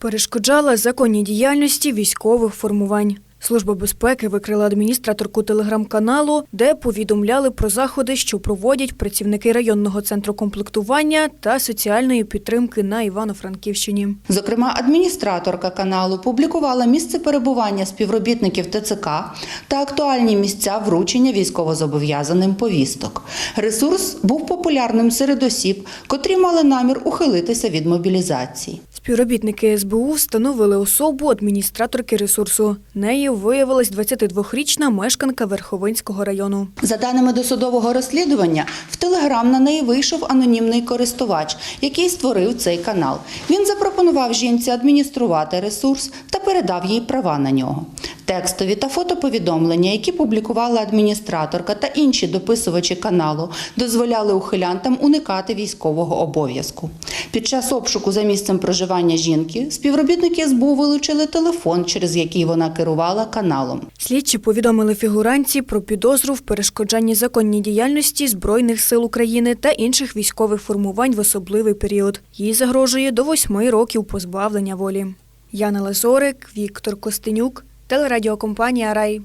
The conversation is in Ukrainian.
Перешкоджала законній діяльності військових формувань. Служба безпеки викрила адміністраторку телеграм-каналу, де повідомляли про заходи, що проводять працівники районного центру комплектування та соціальної підтримки на Івано-Франківщині. Зокрема, адміністраторка каналу публікувала місце перебування співробітників ТЦК та актуальні місця вручення військовозобов'язаним повісток. Ресурс був популярним серед осіб, котрі мали намір ухилитися від мобілізації. Співробітники СБУ встановили особу адміністраторки ресурсу. Нею виявилась 22-річна мешканка Верховинського району. За даними досудового розслідування, в Телеграм на неї вийшов анонімний користувач, який створив цей канал. Він запропонував жінці адмініструвати ресурс та передав їй права на нього. Текстові та фотоповідомлення, які публікувала адміністраторка та інші дописувачі каналу, дозволяли ухилянтам уникати військового обов'язку. Під час обшуку за місцем проживання жінки співробітники СБУ вилучили телефон, через який вона керувала каналом. Слідчі повідомили фігуранці про підозру в перешкоджанні законній діяльності Збройних сил України та інших військових формувань в особливий період. Їй загрожує до восьми років позбавлення волі. Яна Лазорик, Віктор Костенюк, телерадіокомпанія Рай.